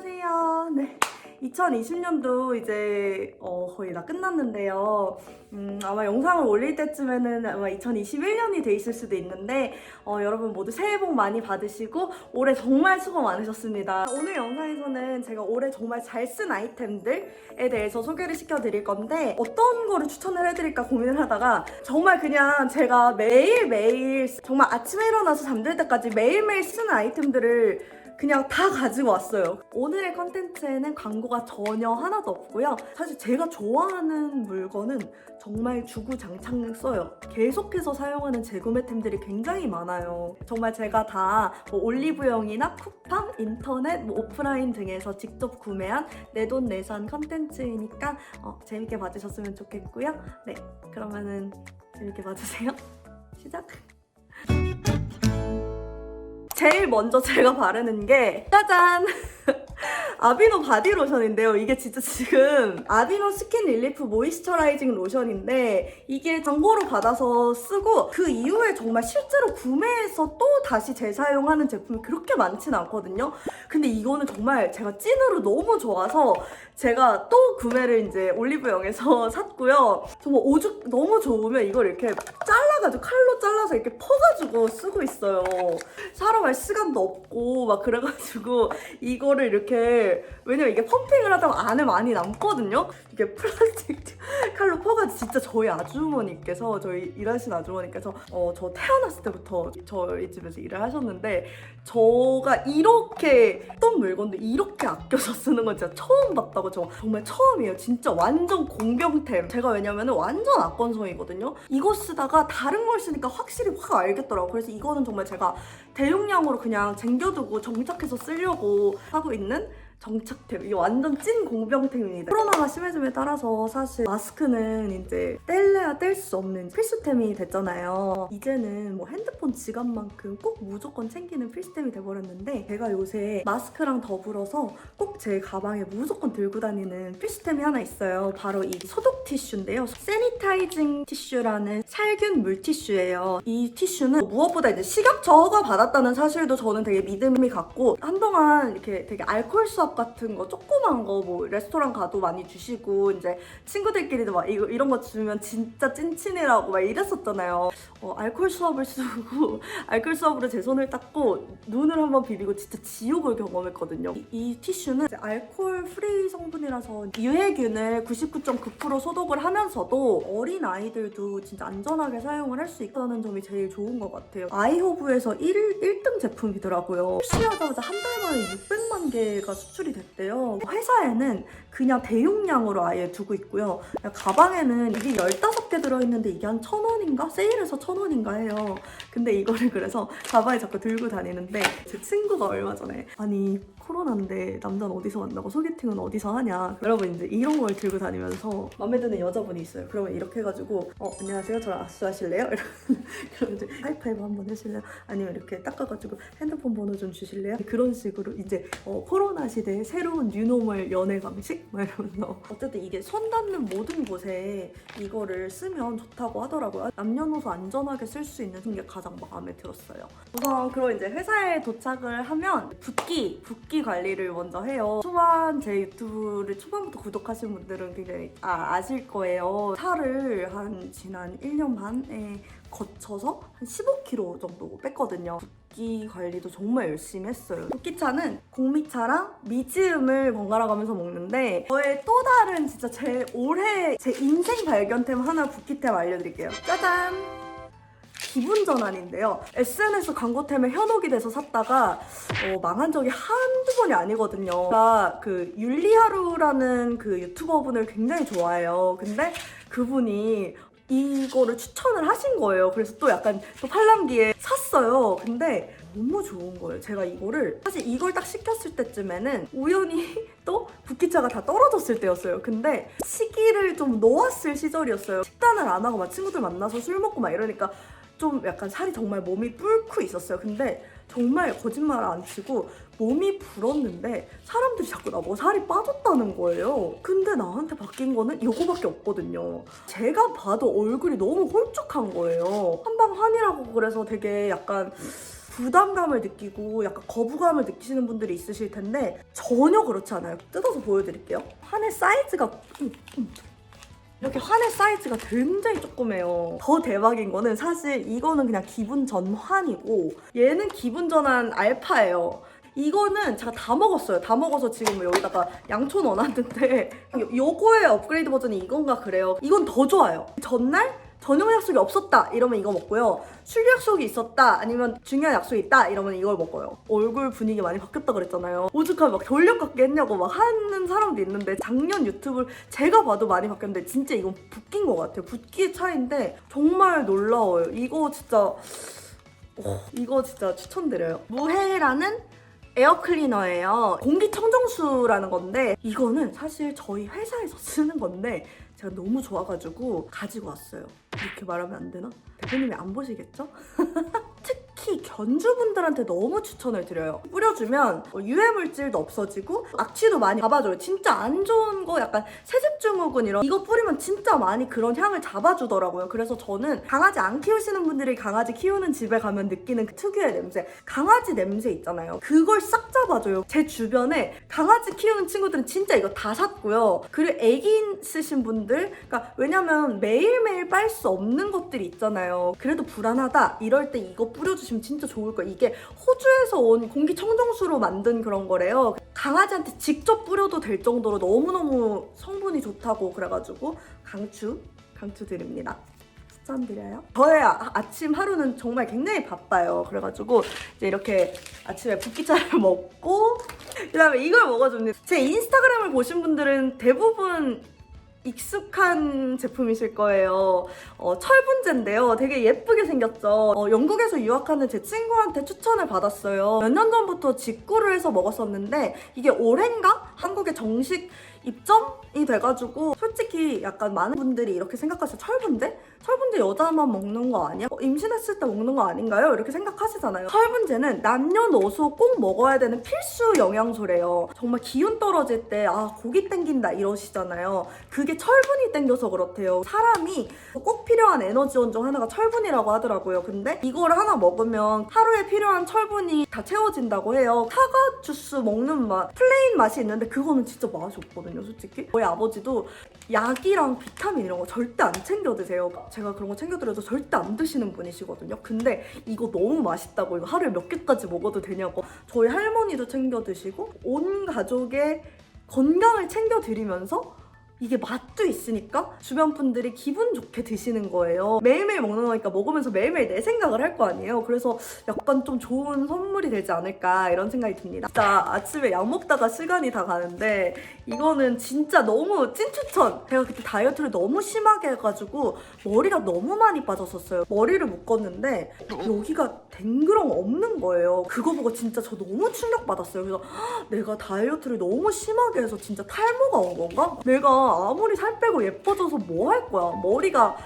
안녕하세요. 네. 2020년도 이제 어, 거의 다 끝났는데요. 음, 아마 영상을 올릴 때쯤에는 아마 2021년이 돼 있을 수도 있는데 어, 여러분 모두 새해 복 많이 받으시고 올해 정말 수고 많으셨습니다. 오늘 영상에서는 제가 올해 정말 잘 쓴 아이템들에 대해서 소개를 시켜드릴 건데 어떤 거를 추천을 해드릴까 고민을 하다가 정말 그냥 제가 매일매일 정말 아침에 일어나서 잠들 때까지 매일매일 쓰는 아이템들을 그냥 다 가지고 왔어요. 오늘의 컨텐츠에는 광고가 전혀 하나도 없고요. 사실 제가 좋아하는 물건은 정말 주구장창 써요. 계속해서 사용하는 재구매템들이 굉장히 많아요. 정말 제가 다 뭐 올리브영이나 쿠팡, 인터넷, 뭐 오프라인 등에서 직접 구매한 내돈내산 컨텐츠이니까 어, 재밌게 봐주셨으면 좋겠고요. 네, 그러면은 재밌게 봐주세요. 시작! 제일 먼저 제가 바르는 게 짜잔! 아비노 바디 로션인데요. 이게 진짜 지금 아비노 스킨 릴리프 모이스처라이징 로션인데 이게 광고로 받아서 쓰고 그 이후에 정말 실제로 구매해서 또 다시 재사용하는 제품이 그렇게 많진 않거든요. 근데 이거는 정말 제가 찐으로 너무 좋아서 제가 또 구매를 이제 올리브영에서 샀고요. 정말 오죽 너무 좋으면 이걸 이렇게 잘라가지고 칼로 잘라서 이렇게 퍼가지고 쓰고 있어요. 사러 갈 시간도 없고 막 그래가지고 이거를 이렇게 왜냐면 이게 펌핑을 하다가 안에 많이 남거든요. 이게 플라스틱 칼로 퍼가지고 진짜 저희 아주머니께서 저희 일하신 아주머니께서 어, 저 태어났을 때부터 저희 집에서 일을 하셨는데 저가 이렇게 어떤 물건도 이렇게 아껴서 쓰는 건 진짜 처음 봤다고 저 정말 처음이에요. 진짜 완전 공병템. 제가 왜냐면은 완전 악건성이거든요. 이거 쓰다가 다른 걸 쓰니까 확실히 확 알겠더라고요. 그래서 이거는 정말 제가 대용량으로 그냥 쟁겨두고 정착해서 쓰려고 하고 있는 정착템. 이게 완전 찐 공병템입니다. 코로나가 심해짐에 따라서 사실 마스크는 이제 뗄래야 뗄 수 없는 필수템이 됐잖아요. 이제는 뭐 핸드폰 지갑만큼 꼭 무조건 챙기는 필수템이 돼버렸는데 제가 요새 마스크랑 더불어서 꼭 제 가방에 무조건 들고 다니는 필수템이 하나 있어요. 바로 이 소독 티슈인데요. 세니타이징 티슈라는 살균 물티슈예요. 이 티슈는 무엇보다 이제 식약 저하가 받았다는 사실도 저는 되게 믿음이 갔고 한동안 이렇게 되게 알코올 수압 같은 거 조그만 거 뭐 레스토랑 가도 많이 주시고 이제 친구들끼리도 막 이거 이런 거 주면 진짜 찐친이라고 막 이랬었잖아요. 어, 알코올 수압을 쓰고 알코올 수압으로 제 손을 닦고 눈을 한번 비비고 진짜 지옥을 경험했거든요. 이, 이 티슈는 알코올 프리 성분이라서 유해균을 99.9% 소독을 하면서도 어린 아이들도 진짜 안전하게 사용을 할 수 있다는 점이 제일 좋은 것 같아요. 아이호브에서 1, 1등 제품이더라고요. 출시하자마자 한 달 만에 600만 개가 수출 이 됐대요. 회사에는 그냥 대용량으로 아예 두고 있고요. 가방에는 이게 15개 들어있는데 이게 한 1,000원인가? 세일해서 1,000원인가 해요. 근데 이거를 그래서 가방에 자꾸 들고 다니는데 제 친구가 얼마 전에 아니 코로나인데 남자는 어디서 만나고 소개팅은 어디서 하냐 여러분 이제 이런 걸 들고 다니면서 마음에 드는 여자분이 있어요 그러면 이렇게 해가지고 어 안녕하세요 저랑 악수하실래요? 그러면 이제 하이파이브 한번 해실래요? 아니면 이렇게 닦아가지고 핸드폰 번호 좀 주실래요? 그런 식으로 이제 어, 코로나 시대 의 새로운 뉴노멀 연애 방식? 막 이러면서 어쨌든 이게 손 닿는 모든 곳에 이거를 쓰면 좋다고 하더라고요 남녀노소 안전하게 쓸 수 있는 게 가장 마음에 들었어요 우선 그럼 이제 회사에 도착을 하면 붓기, 붓기 관리를 먼저 해요. 초반 제 유튜브를 초반부터 구독하신 분들은 굉장히 아, 아실 거예요. 살을 한 지난 1년 반에 거쳐서 한 15kg 정도 뺐거든요. 붓기 관리도 정말 열심히 했어요. 붓기차는 공미차랑 미지음을 번갈아 가면서 먹는데 저의 또 다른 진짜 제 올해 제 인생 발견템 하나 붓기템 알려드릴게요. 짜잔! 기분 전환인데요. SNS 광고템에 현혹이 돼서 샀다가 어, 망한 적이 한두 번이 아니거든요. 제가 그 율리하루라는 그 유튜버분을 굉장히 좋아해요. 근데 그분이 이거를 추천을 하신 거예요. 그래서 또 약간 또 팔랑기에 샀어요. 근데 너무 좋은 거예요. 제가 이거를 사실 이걸 딱 시켰을 때쯤에는 우연히 또 붓기차가 다 떨어졌을 때였어요. 근데 시기를 좀 놓았을 시절이었어요. 식단을 안 하고 막 친구들 만나서 술 먹고 막 이러니까 좀 약간 살이 정말 몸이 뿔고 있었어요. 근데 정말 거짓말 안 치고 몸이 불었는데 사람들이 자꾸 나보고 살이 빠졌다는 거예요. 근데 나한테 바뀐 거는 이거밖에 없거든요. 제가 봐도 얼굴이 너무 홀쭉한 거예요. 한방 환이라고 그래서 되게 약간 부담감을 느끼고 약간 거부감을 느끼시는 분들이 있으실 텐데 전혀 그렇지 않아요. 뜯어서 보여드릴게요. 한의 사이즈가 음, 음. 이렇게 환의 사이즈가 굉장히 조그매요. 더 대박인 거는 사실 이거는 그냥 기분 전환이고 얘는 기분 전환 알파예요. 이거는 제가 다 먹었어요. 다 먹어서 지금 여기다가 양초 넣어놨는데 요- 요거의 업그레이드 버전이 이건가 그래요. 이건 더 좋아요. 전날 저녁 약속이 없었다 이러면 이거 먹고요. 술 약속이 있었다 아니면 중요한 약속이 있다 이러면 이걸 먹어요. 얼굴 분위기 많이 바뀌었다 그랬잖아요. 오죽하면 막 돌려깎기 했냐고 막 하는 사람도 있는데 작년 유튜브를 제가 봐도 많이 바뀌었는데 진짜 이건 붓기인 것 같아요. 붓기의 차이인데 정말 놀라워요. 이거 진짜 어, 이거 진짜 추천드려요. 무해라는 에어 클리너예요. 공기청정수라는 건데 이거는 사실 저희 회사에서 쓰는 건데 제가 너무 좋아가지고 가지고 왔어요. 이렇게 말하면 안 되나? 대표님이 안 보시겠죠? 특히 견주분들한테 너무 추천을 드려요. 뿌려주면 뭐 유해 물질도 없어지고 악취도 많이 잡아줘요. 진짜 안 좋은 거 약간 세습 증후군 이런 이거 뿌리면 진짜 많이 그런 향을 잡아주더라고요. 그래서 저는 강아지 안 키우시는 분들이 강아지 키우는 집에 가면 느끼는 그 특유의 냄새, 강아지 냄새 있잖아요. 그걸 싹 잡아줘요. 제 주변에 강아지 키우는 친구들은 진짜 이거 다 샀고요. 그리고 애기 쓰신 분들, 그러니까 왜냐면 매일매일 빨 수 없는 것들이 있잖아요. 그래도 불안하다 이럴 때 이거 뿌려주시면 진짜 좋을 거예요. 이게 호주에서 온 공기청정수로 만든 그런 거래요. 강아지한테 직접 뿌려도 될 정도로 너무너무 성분이 좋다고 그래가지고 강추, 강추 드립니다. 추천드려요. 저의 아, 아침 하루는 정말 굉장히 바빠요. 그래가지고 이제 이렇게 아침에 붓기차를 먹고 그다음에 이걸 먹어줍니다. 제 인스타그램을 보신 분들은 대부분 익숙한 제품이실 거예요. 어, 철분제인데요. 되게 예쁘게 생겼죠. 어, 영국에서 유학하는 제 친구한테 추천을 받았어요. 몇 년 전부터 직구를 해서 먹었었는데 이게 올해인가? 한국에 정식 입점이 돼가지고 솔직히 약간 많은 분들이 이렇게 생각하세요. 철분제? 철분제 여자만 먹는 거 아니야? 어, 임신했을 때 먹는 거 아닌가요? 이렇게 생각하시잖아요. 철분제는 남녀노소 꼭 먹어야 되는 필수 영양소래요. 정말 기운 떨어질 때 아 고기 땡긴다 이러시잖아요. 그게 철분이 땡겨서 그렇대요. 사람이 꼭 필요한 에너지원 중 하나가 철분이라고 하더라고요. 근데 이걸 하나 먹으면 하루에 필요한 철분이 다 채워진다고 해요. 사과 주스 먹는 맛, 플레인 맛이 있는데 그거는 진짜 맛이 없거든요, 솔직히. 저희 아버지도 약이랑 비타민 이런 거 절대 안 챙겨 드세요. 제가 그런 거 챙겨 드려도 절대 안 드시는 분이시거든요. 근데 이거 너무 맛있다고 이거 하루에 몇 개까지 먹어도 되냐고 저희 할머니도 챙겨 드시고 온 가족의 건강을 챙겨 드리면서 이게 맛도 있으니까 주변 분들이 기분 좋게 드시는 거예요. 매일매일 먹는 거니까 먹으면서 매일매일 내 생각을 할 거 아니에요. 그래서 약간 좀 좋은 선물이 되지 않을까 이런 생각이 듭니다. 진짜 아침에 약 먹다가 시간이 다 가는데 이거는 진짜 너무 찐추천! 제가 그때 다이어트를 너무 심하게 해가지고 머리가 너무 많이 빠졌었어요. 머리를 묶었는데 여기가 댕그렁 없는 거예요. 그거 보고 진짜 저 너무 충격받았어요. 그래서 헉, 내가 다이어트를 너무 심하게 해서 진짜 탈모가 온 건가? 내가 아무리 살 빼고 예뻐져서 뭐 할 거야? 머리가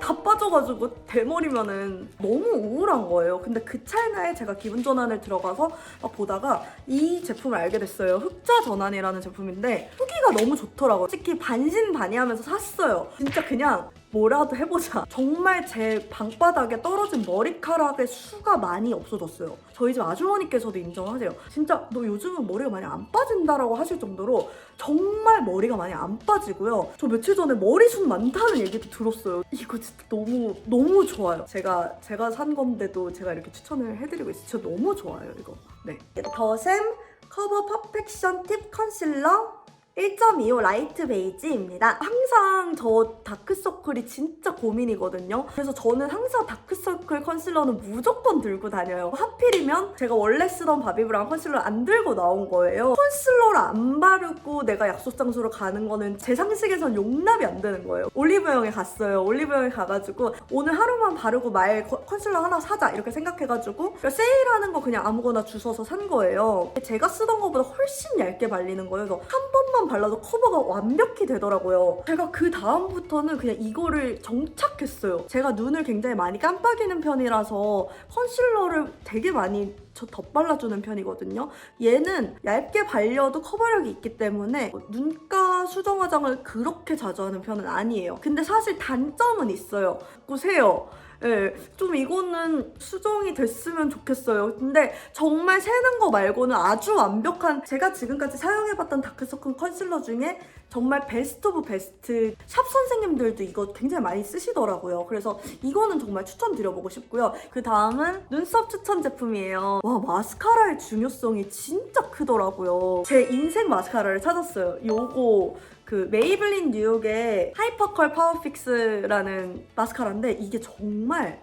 다 빠져가지고 대머리면은 너무 우울한 거예요. 근데 그 찰나에 제가 기분 전환을 들어가서 막 보다가 이 제품을 알게 됐어요. 흑자 전환이라는 제품인데 후기가 너무 좋더라고요. 특히 반신반의하면서 샀어요. 진짜 그냥 뭐라도 해보자. 정말 제 방바닥에 떨어진 머리카락의 수가 많이 없어졌어요. 저희 집 아주머니께서도 인정하세요. 진짜 너 요즘은 머리가 많이 안 빠진다라고 하실 정도로 정말 머리가 많이 안 빠지고요. 저 며칠 전에 머리숱 많다는 얘기도 들었어요. 이거 진짜 너무 너무 좋아요. 제가 제가 산 건데도 제가 이렇게 추천을 해드리고 있어요. 진짜 너무 좋아요 이거. 네. 더샘 커버 퍼펙션 팁 컨실러 1.25 라이트 베이지입니다. 항상 저 다크서클이 진짜 고민이거든요. 그래서 저는 항상 다크서클 컨실러는 무조건 들고 다녀요. 하필이면 제가 원래 쓰던 바비브라운 컨실러 안 들고 나온 거예요. 컨실러를 안 바르고 내가 약속 장소로 가는 거는 제 상식에선 용납이 안 되는 거예요. 올리브영에 갔어요. 올리브영에 가가지고 오늘 하루만 바르고 말 컨- 컨실러 하나 사자 이렇게 생각해가지고 그러니까 세일하는 거 그냥 아무거나 주워서 산 거예요. 제가 쓰던 거보다 훨씬 얇게 발리는 거예요. 그래서 한 번만 발라도 커버가 완벽히 되더라고요. 제가 그 다음부터는 그냥 이거를 정착했어요. 제가 눈을 굉장히 많이 깜빡이는 편이라서 컨실러를 되게 많이 저 덧발라주는 편이거든요. 얘는 얇게 발려도 커버력이 있기 때문에 눈가 수정 화장을 그렇게 자주 하는 편은 아니에요. 근데 사실 단점은 있어요. 보세요. 네, 좀 이거는 수정이 됐으면 좋겠어요. 근데 정말 새는 거 말고는 아주 완벽한 제가 지금까지 사용해봤던 다크서클 컨실러 중에 정말 베스트 오브 베스트 샵 선생님들도 이거 굉장히 많이 쓰시더라고요. 그래서 이거는 정말 추천드려보고 싶고요. 그 다음은 눈썹 추천 제품이에요. 와 마스카라의 중요성이 진짜 크더라고요. 제 인생 마스카라를 찾았어요. 요거 그 메이블린 뉴욕의 하이퍼컬 파워픽스라는 마스카라인데 이게 정말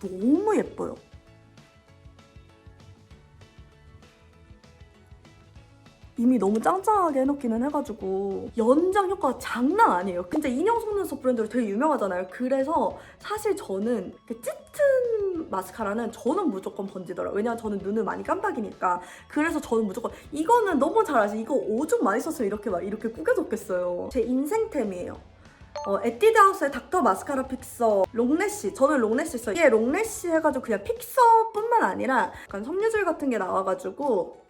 너무 예뻐요. 이미 너무 짱짱하게 해놓기는 해가지고 연장 효과가 장난 아니에요. 근데 인형 속눈썹 브랜드로 되게 유명하잖아요. 그래서 사실 저는 그 짙은 마스카라는 저는 무조건 번지더라고요. 왜냐면 저는 눈을 많이 깜빡이니까. 그래서 저는 무조건 이거는 너무 잘 아시. 이거 오죽 많이 썼으면 이렇게 막 이렇게 구겨졌겠어요. 제 인생템이에요. 어, 에뛰드하우스의 닥터 마스카라 픽서 롱래쉬 저는 롱래쉬 써요 이게 롱래쉬 해가지고 그냥 픽서뿐만 아니라 약간 섬유질 같은 게 나와가지고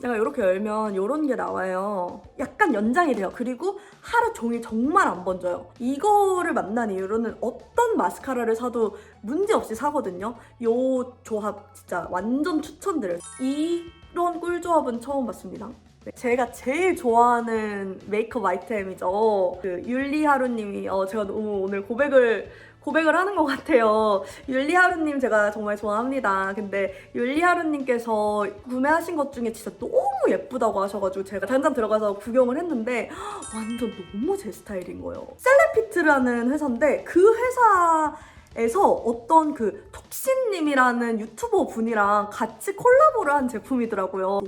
내가 이렇게 열면 이런 게 나와요. 약간 연장이 돼요. 그리고 하루 종일 정말 안 번져요. 이거를 만난 이후로는 어떤 마스카라를 사도 문제없이 사거든요. 요 조합 진짜 완전 추천드려요. 이런 꿀조합은 처음 봤습니다. 네, 제가 제일 좋아하는 메이크업 아이템이죠. 그 율리하루님이 어 제가 너무 오늘 고백을 고백을 하는 것 같아요. 율리하루님 제가 정말 좋아합니다. 근데 율리하루님께서 구매하신 것 중에 진짜 너무 예쁘다고 하셔가지고 제가 당장 들어가서 구경을 했는데 완전 너무 제 스타일인 거예요. 셀레피트라는 회사인데 그 회사 에서 어떤 그 톡신님이라는 유튜버 분이랑 같이 콜라보를 한 제품이더라고요.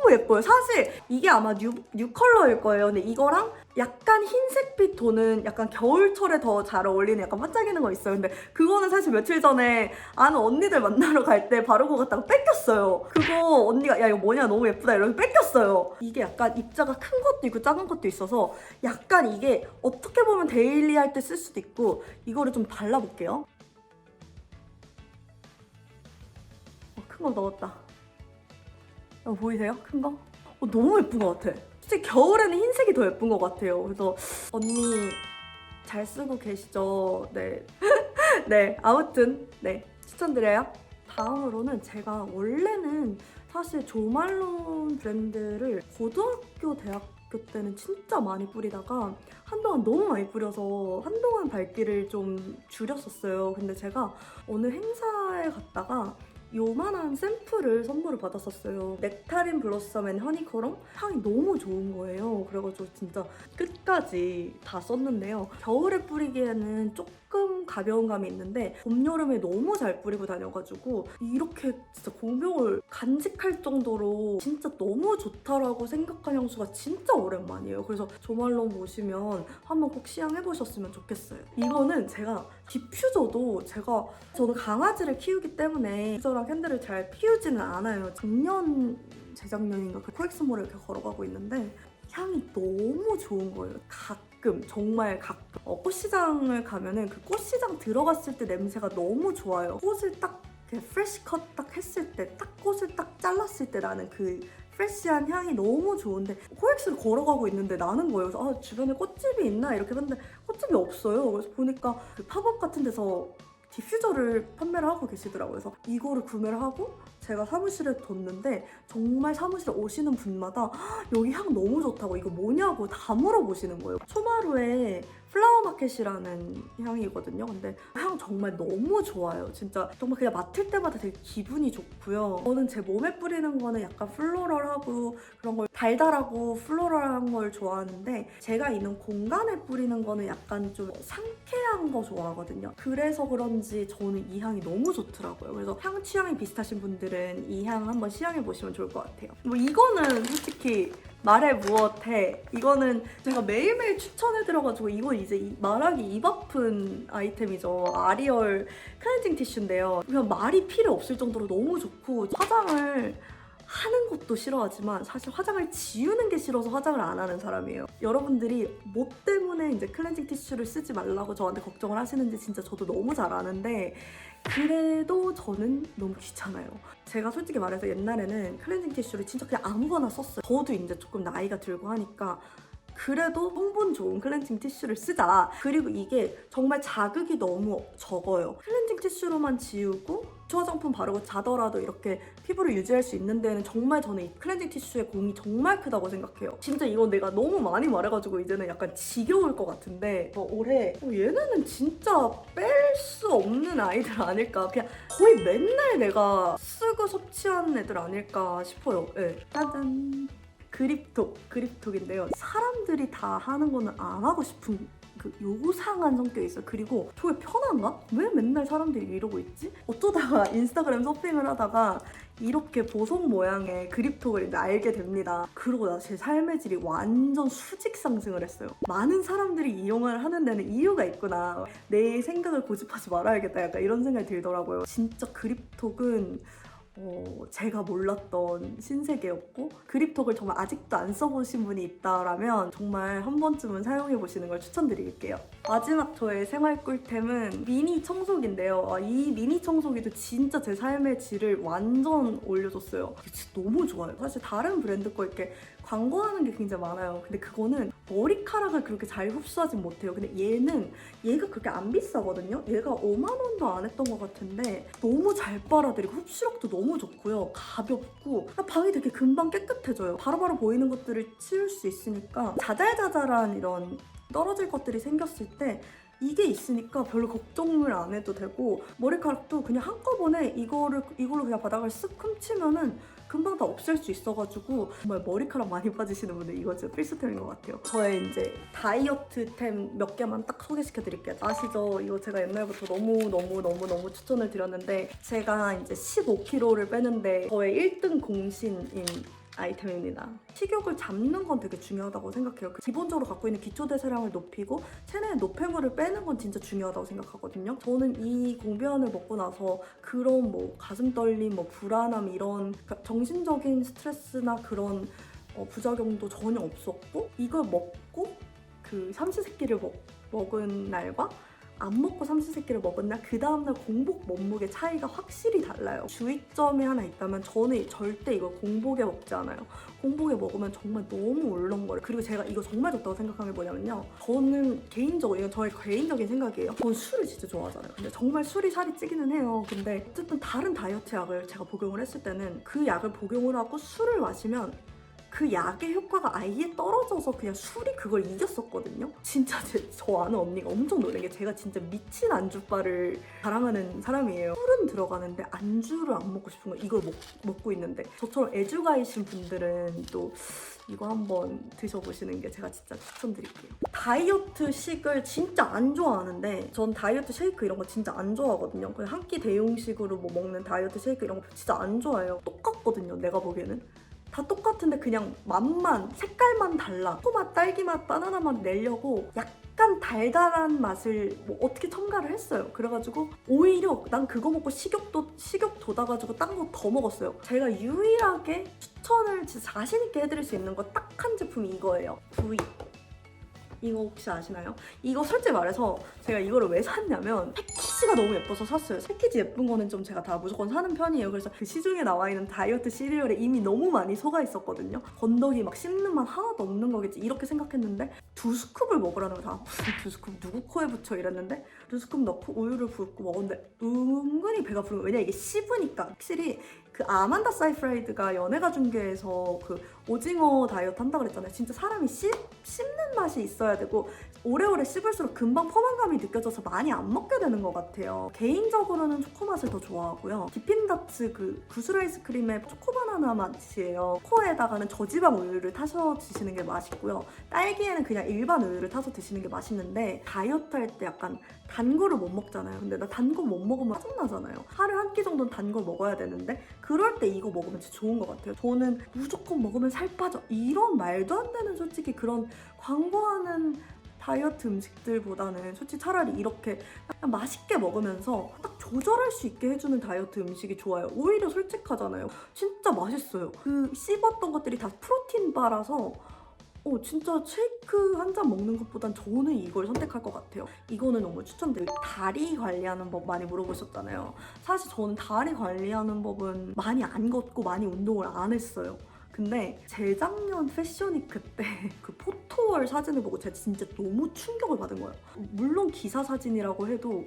너무 예뻐요. 사실 이게 아마 뉴, 뉴 컬러일 거예요. 근데 이거랑 약간 흰색빛 도는 약간 겨울철에 더 잘 어울리는 약간 반짝이는 거 있어요. 근데 그거는 사실 며칠 전에 아는 언니들 만나러 갈 때 바르고 갔다가 뺏겼어요. 그거 언니가 야 이거 뭐냐 너무 예쁘다 이러면서 뺏겼어요. 이게 약간 입자가 큰 것도 있고 작은 것도 있어서 약간 이게 어떻게 보면 데일리 할 때 쓸 수도 있고 이거를 좀 발라볼게요. 어, 큰거 넣었다. 어, 보이세요? 큰 거? 어, 너무 예쁜 것 같아. 솔직히 겨울에는 흰색이 더 예쁜 것 같아요. 그래서 언니 잘 쓰고 계시죠? 네. 네, 아무튼 네 추천드려요. 다음으로는 제가 원래는 사실 조말론 브랜드를 고등학교, 대학교 때는 진짜 많이 뿌리다가 한동안 너무 많이 뿌려서 한동안 밝기를 좀 줄였었어요. 근데 제가 어느 행사에 갔다가 요만한 샘플을 선물을 받았었어요. 넥타린 블러썸 앤 허니커럼 향이 너무 좋은 거예요. 그래가지고 진짜 끝까지 다 썼는데요. 겨울에 뿌리기에는 조금 가벼운 감이 있는데 봄, 여름에 너무 잘 뿌리고 다녀가지고 이렇게 진짜 공명을 간직할 정도로 진짜 너무 좋다라고 생각한 향수가 진짜 오랜만이에요. 그래서 조말론 보시면 한번 꼭 시향해보셨으면 좋겠어요. 이거는 제가 디퓨저도 제가 저는 강아지를 키우기 때문에 디퓨저랑 캔들을 잘 피우지는 않아요. 작년 재작년인가 그 코엑스몰에 이렇게 걸어가고 있는데 향이 너무 좋은 거예요. 가끔 정말 가끔 어, 꽃시장을 가면은 그 꽃시장 들어갔을 때 냄새가 너무 좋아요. 꽃을 딱 이렇게 프레시 컷 딱 했을 때 딱 꽃을 딱 잘랐을 때 나는 그 프레시한 향이 너무 좋은데 코엑스를 걸어가고 있는데 나는 거예요. 그래서 아, 주변에 꽃집이 있나 이렇게 봤는데 꽃집이 없어요. 그래서 보니까 그 팝업 같은 데서 디퓨저를 판매를 하고 계시더라고요. 그래서 이거를 구매를 하고 제가 사무실에 뒀는데 정말 사무실에 오시는 분마다 "헉, 여기 향 너무 좋다고 이거 뭐냐고 다 물어보시는 거예요. 초마루의 플라워 마켓이라는 향이거든요. 근데 향 정말 너무 좋아요. 진짜 정말 그냥 맡을 때마다 되게 기분이 좋고요. 저는 제 몸에 뿌리는 거는 약간 플로럴하고 그런 걸 달달하고 플로럴한 걸 좋아하는데 제가 있는 공간에 뿌리는 거는 약간 좀 상쾌한 거 좋아하거든요. 그래서 그런지 저는 이 향이 너무 좋더라고요. 그래서 향 취향이 비슷하신 분들은 이 향 한번 시향해 보시면 좋을 것 같아요. 뭐 이거는 솔직히 말해 무엇해? 이거는 제가 매일매일 추천해드려가지고 이건 이제 이- 말하기 입 아픈 아이템이죠. 아리얼 클렌징 티슈인데요. 그냥 말이 필요 없을 정도로 너무 좋고 화장을 하는 것도 싫어하지만 사실 화장을 지우는 게 싫어서 화장을 안 하는 사람이에요. 여러분들이 뭐 때문에 이제 클렌징 티슈를 쓰지 말라고 저한테 걱정을 하시는지 진짜 저도 너무 잘 아는데 그래도 저는 너무 귀찮아요. 제가 솔직히 말해서 옛날에는 클렌징 티슈를 진짜 그냥 아무거나 썼어요. 저도 이제 조금 나이가 들고 하니까 그래도 성분 좋은 클렌징 티슈를 쓰자. 그리고 이게 정말 자극이 너무 적어요. 클렌징 티슈로만 지우고 화장품 바르고 자더라도 이렇게 피부를 유지할 수 있는 데는 정말 저는 이 클렌징 티슈의 공이 정말 크다고 생각해요. 진짜 이건 내가 너무 많이 말해가지고 이제는 약간 지겨울 것 같은데 어, 올해 어, 얘네는 진짜 뺄 수 없는 아이들 아닐까. 그냥 거의 맨날 내가 쓰고 섭취하는 애들 아닐까 싶어요. 예. 짜잔. 그립톡, 그립톡인데요. 사람들이 다 하는 거는 안 하고 싶은 그 요상한 성격이 있어요. 그리고 저게 편한가? 왜 맨날 사람들이 이러고 있지? 어쩌다가 인스타그램 서핑을 하다가 이렇게 보석 모양의 그립톡을 이제 알게 됩니다. 그러고 나제 삶의 질이 완전 수직 상승을 했어요. 많은 사람들이 이용을 하는 데는 이유가 있구나. 내 생각을 고집하지 말아야겠다. 약간 이런 생각이 들더라고요. 진짜 그립톡은 어, 제가 몰랐던 신세계였고 그립톡을 정말 아직도 안 써보신 분이 있다라면 정말 한 번쯤은 사용해 보시는 걸 추천드릴게요. 마지막 저의 생활 꿀템은 미니 청소기인데요. 아, 이 미니 청소기도 진짜 제 삶의 질을 완전 올려줬어요. 진짜 너무 좋아요. 사실 다른 브랜드 거 이렇게 광고하는 게 굉장히 많아요. 근데 그거는 머리카락을 그렇게 잘 흡수하진 못해요. 근데 얘는 얘가 그렇게 안 비싸거든요. 얘가 5만 원도 안 했던 것 같은데 너무 잘 빨아들이고 흡수력도 너무 좋고요. 가볍고 방이 되게 금방 깨끗해져요. 바로 바로 보이는 것들을 치울 수 있으니까 자잘자잘한 이런 떨어질 것들이 생겼을 때 이게 있으니까 별로 걱정을 안 해도 되고 머리카락도 그냥 한꺼번에 이거를 이걸로 그냥 바닥을 쓱 훔치면은 금방 다 없앨 수 있어가지고 정말 머리카락 많이 빠지시는 분들 이거 진짜 필수템인 것 같아요. 저의 이제 다이어트템 몇 개만 딱 소개시켜 드릴게요. 아시죠? 이거 제가 옛날부터 너무 너무 너무 너무 추천을 드렸는데 제가 이제 15kg를 빼는데 저의 1등 공신인 아이템입니다. 식욕을 잡는 건 되게 중요하다고 생각해요. 그 기본적으로 갖고 있는 기초 대사량을 높이고 체내의 노폐물을 빼는 건 진짜 중요하다고 생각하거든요. 저는 이 공비안을 먹고 나서 그런 뭐 가슴 떨림, 뭐 불안함 이런 그러니까 정신적인 스트레스나 그런 어, 부작용도 전혀 없었고 이걸 먹고 그 삼시세끼를 먹, 먹은 날과 안 먹고 삼시세끼를 날그 다음날 공복 몸무게 차이가 확실히 달라요. 주의점이 하나 있다면 저는 절대 이걸 공복에 먹지 않아요. 공복에 먹으면 정말 너무 울렁거려요. 그리고 제가 이거 정말 좋다고 생각한 게 뭐냐면요. 저는 개인적으로 이건 저의 개인적인 생각이에요. 저는 술을 진짜 좋아하잖아요. 근데 정말 술이 살이 찌기는 해요. 근데 어쨌든 다른 다이어트 약을 제가 복용을 했을 때는 그 약을 복용을 하고 술을 마시면 그 약의 효과가 아예 떨어져서 그냥 술이 그걸 이겼었거든요. 진짜 제, 저 아는 언니가 엄청 놀란 게 제가 진짜 미친 안주바를 자랑하는 사람이에요. 술은 들어가는데 안주를 안 먹고 싶은 거 이걸 먹, 먹고 있는데 저처럼 애주가이신 분들은 또 이거 한번 드셔보시는 게 제가 진짜 추천드릴게요. 다이어트 식을 진짜 안 좋아하는데 전 다이어트 쉐이크 이런 거 진짜 안 좋아하거든요. 그냥 한 끼 대용식으로 뭐 먹는 다이어트 쉐이크 이런 거 진짜 안 좋아해요. 똑같거든요. 내가 보기에는. 다 똑같은데 그냥 맛만 색깔만 달라. 초코맛, 딸기맛, 바나나맛 내려고 약간 달달한 맛을 뭐 어떻게 첨가를 했어요. 그래가지고 오히려 난 그거 먹고 식욕도 식욕 돋아가지고 딴 거 더 먹었어요. 제가 유일하게 추천을 진짜 자신 있게 해드릴 수 있는 거 딱 한 제품이 이거예요. 이 거 혹시 아시나요? 이거 솔직히 말해서 제가 이거를 왜 샀냐면 패키지가 너무 예뻐서 샀어요. 패키지 예쁜 거는 좀 제가 다 무조건 사는 편이에요. 그래서 그 시중에 나와 있는 다이어트 시리얼에 이미 너무 많이 속아 있었거든요. 건더기 막 씹는 맛 하나도 없는 거겠지 이렇게 생각했는데 두 스쿱을 먹으라는 거다. 무슨 두 스쿱 누구 코에 붙여 이랬는데 두 스쿱 넣고 우유를 붓고 먹었는데 은근히 배가 부르고 왜냐 이게 씹으니까 확실히 그 아만다 사이프라이드가 연예가 중계에서 그 오징어 다이어트 한다 그랬잖아요. 진짜 사람이 씹, 씹는 맛이 있어야 되고 오래오래 씹을수록 금방 포만감이 느껴져서 많이 안 먹게 되는 것 같아요. 개인적으로는 초코맛을 더 좋아하고요. 디핀다츠 그 구슬 아이스크림의 초코바나나 맛이에요. 코에다가는 저지방 우유를 타서 드시는 게 맛있고요. 딸기에는 그냥 일반 우유를 타서 드시는 게 맛있는데 다이어트 할 때 약간 단 거를 못 먹잖아요. 근데 나 단 거 못 먹으면 짜증나잖아요. 하루에 한끼 정도는 단 걸 먹어야 되는데 그럴 때 이거 먹으면 진짜 좋은 것 같아요. 저는 무조건 먹으면 살 빠져. 이런 말도 안 되는 솔직히 그런 광고하는 다이어트 음식들보다는 솔직히 차라리 이렇게 맛있게 먹으면서 딱 조절할 수 있게 해주는 다이어트 음식이 좋아요. 오히려 솔직하잖아요. 진짜 맛있어요. 그 씹었던 것들이 다 프로틴 바라서 어, 진짜 쉐이크 한 잔 먹는 것보단 저는 이걸 선택할 것 같아요. 이거는 너무 추천드려요. 다리 관리하는 법 많이 물어보셨잖아요. 사실 저는 다리 관리하는 법은 많이 안 걷고 많이 운동을 안 했어요. 근데 재작년 패션위크 때 그 포토월 사진을 보고 제가 진짜 너무 충격을 받은 거예요. 물론 기사 사진이라고 해도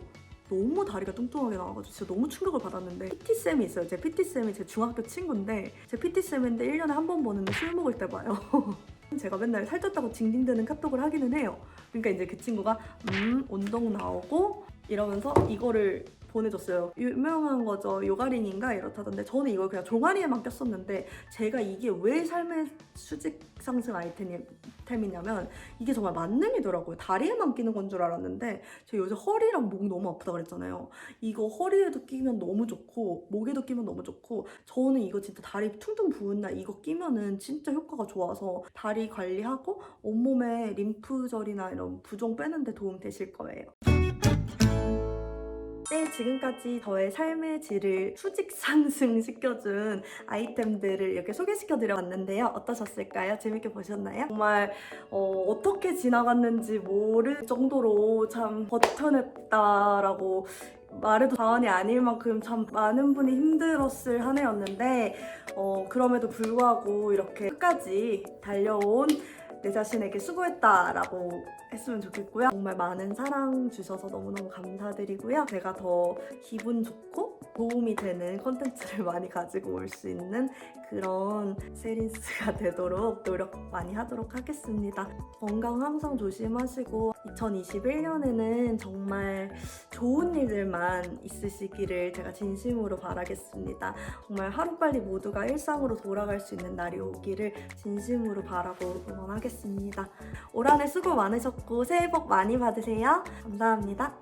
너무 다리가 뚱뚱하게 나와가지고 진짜 너무 충격을 받았는데 PT쌤이 있어요. 제 PT쌤이 제 중학교 친구인데 제 PT쌤인데 1년에 한 번 보는데 술 먹을 때 봐요. 제가 맨날 살쪘다고 징징대는 카톡을 하기는 해요. 그러니까 이제 그 친구가 음 운동 나오고 이러면서 이거를 보내줬어요. 유명한 거죠. 요가린인가 이렇다던데 저는 이걸 그냥 종아리에만 꼈었는데 제가 이게 왜 삶의 수직 상승 아이템이냐면 이게 정말 만능이더라고요. 다리에만 끼는 건 줄 알았는데 제가 요새 허리랑 목 너무 아프다 그랬잖아요. 이거 허리에도 끼면 너무 좋고 목에도 끼면 너무 좋고 저는 이거 진짜 다리 퉁퉁 부은 날 이거 끼면은 진짜 효과가 좋아서 다리 관리하고 온몸에 림프절이나 이런 부종 빼는데 도움 되실 거예요. 네, 지금까지 저의 삶의 질을 수직 상승시켜준 아이템들을 이렇게 소개시켜드려 봤는데요. 어떠셨을까요? 재밌게 보셨나요? 정말 어, 떻게 지나갔는지 모를 정도로 참 버텨냈다라고 말해도 과언이 아닐 만큼 참 많은 분이 힘들었을 한 해였는데 어, 그럼에도 불구하고 이렇게 끝까지 달려온 내 자신에게 수고했다라고 했으면 좋겠고요. 정말 많은 사랑 주셔서 너무너무 감사드리고요. 제가 더 기분 좋고 도움이 되는 컨텐츠를 많이 가지고 올 수 있는 그런 세린스가 되도록 노력 많이 하도록 하겠습니다. 건강 항상 조심하시고 2021년에는 정말 좋은 일들만 있으시기를 제가 진심으로 바라겠습니다. 정말 하루빨리 모두가 일상으로 돌아갈 수 있는 날이 오기를 진심으로 바라고 응원하겠습니다. 올 한 해 수고 많으셨 고 새해 복 많이 받으세요. 감사합니다.